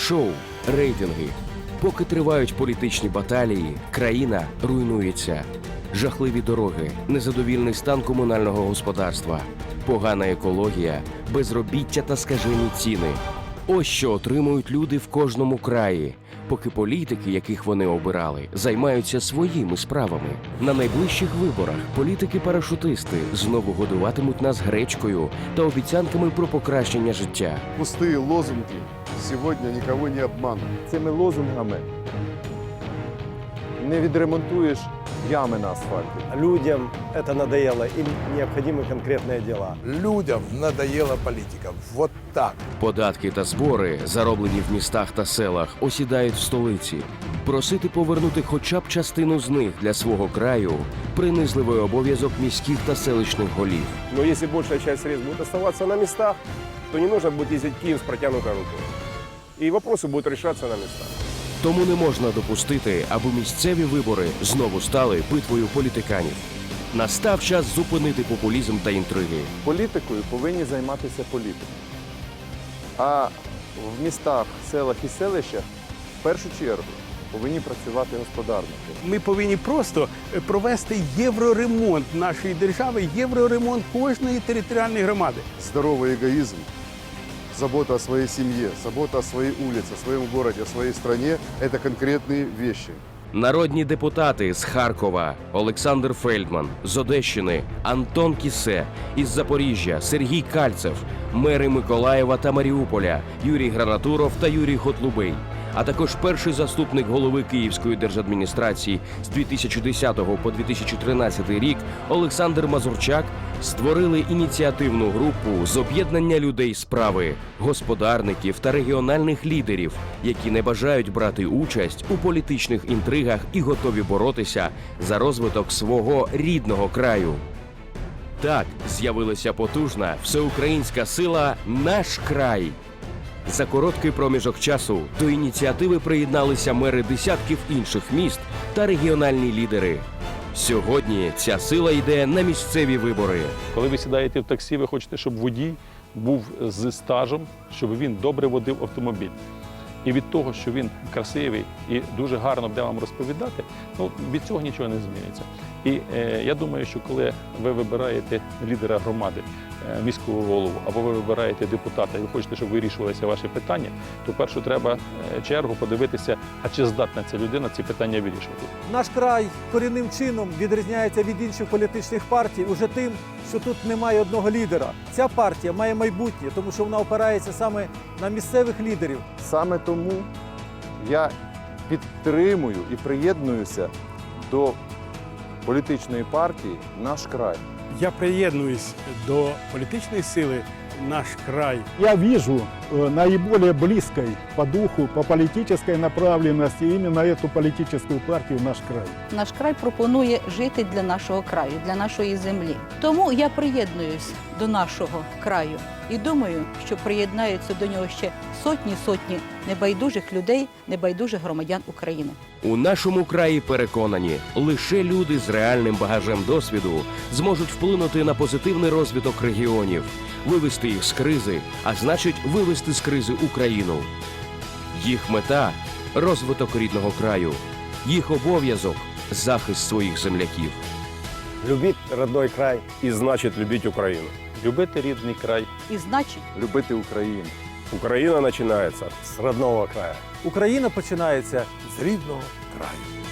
шоу, рейтинги. Поки тривають політичні баталії, країна руйнується. Жахливі дороги, незадовільний стан комунального господарства, погана екологія, безробіття та скажені ціни. Ось що отримують люди в кожному краї, поки політики, яких вони обирали, займаються своїми справами. На найближчих виборах політики-парашутисти знову годуватимуть нас гречкою та обіцянками про покращення життя. Пустые лозунги сегодня никого не обманут. Цими лозунгами не відремонтуєш ями на асфальті. Людям это надоело, им необходимы конкретные дела. Людям надоела политика. Вот так. Податки та збори, зароблені в містах та селах, осідають в столиці. Просити повернути хоча б частину з них для свого краю принизливий обов'язок міських та селищних голів. Но если большая часть средств будет оставаться на местах, то не нужно будет ездить в Киев с протянутой рукой. И вопросы будут решаться на местах. Тому не можна допустити, аби місцеві вибори знову стали битвою політиканів. Настав час зупинити популізм та інтриги. Політикою повинні займатися політики. А в містах, селах і селищах в першу чергу повинні працювати господарники. Ми повинні просто е, провести євроремонт нашої держави, євроремонт кожної територіальної громади. Здоровый эгоизм, забота о своей семье, забота о своей улице, о своем городе, о своей стране – это конкретные вещи. Народні депутати з Харкова Олександр Фельдман, з Одещини Антон Кісе, із Запоріжжя Сергій Кальцев, мери Миколаєва та Маріуполя Юрій Гранатуров та Юрій Готлубий, а також перший заступник голови Київської держадміністрації з 2010 по 2013 рік Олександр Мазурчак створили ініціативну групу з об'єднання людей справи, господарників та регіональних лідерів, які не бажають брати участь у політичних інтригах і готові боротися за розвиток свого рідного краю. Так з'явилася потужна всеукраїнська сила Наш край. За короткий проміжок часу до ініціативи приєдналися мери десятків інших міст та регіональні лідери. Сьогодні ця сила йде на місцеві вибори. Коли ви сідаєте в таксі, ви хочете, щоб водій був з стажем, щоб він добре водив автомобіль. І від того, що він красивий і дуже гарно буде вам розповідати, ну від цього нічого не зміниться. І е, я думаю, що коли ви вибираєте лідера громади, міського голову, або ви вибираєте депутата, і ви хочете, щоб вирішувалися ваші питання, то першу треба е, чергу подивитися, а чи здатна ця людина ці питання вирішувати. Наш край корінним чином відрізняється від інших політичних партій уже тим, що тут немає одного лідера. Ця партія має майбутнє, тому що вона опирається саме на місцевих лідерів. Саме тому я підтримую і приєднуюся до політичної партії Наш край. Я приєднуюсь до політичної сили наш край. я вижу э, наиболее близкой по духу, по политической направленности именно эту политическую партию «Наш край». Наш край пропонує жити для нашого краю, для нашої землі. Тому я приєднуюсь до нашого краю і думаю, що приєднаються до нього ще сотні сотні небайдужих людей, небайдужих громадян України. У нашому краї переконані, лише люди з реальним багажем досвіду зможуть вплинути на позитивний розвиток регіонів, вивести їх з кризи, а значить, вивести з кризи Україну. Їх мета розвиток рідного краю, їх обов'язок захист своїх земляків. Любить родной край и значит любить Украину. Любити рідний край І значить, Любити Україну. Украина начинается с родного края. Україна починається З рідного краю.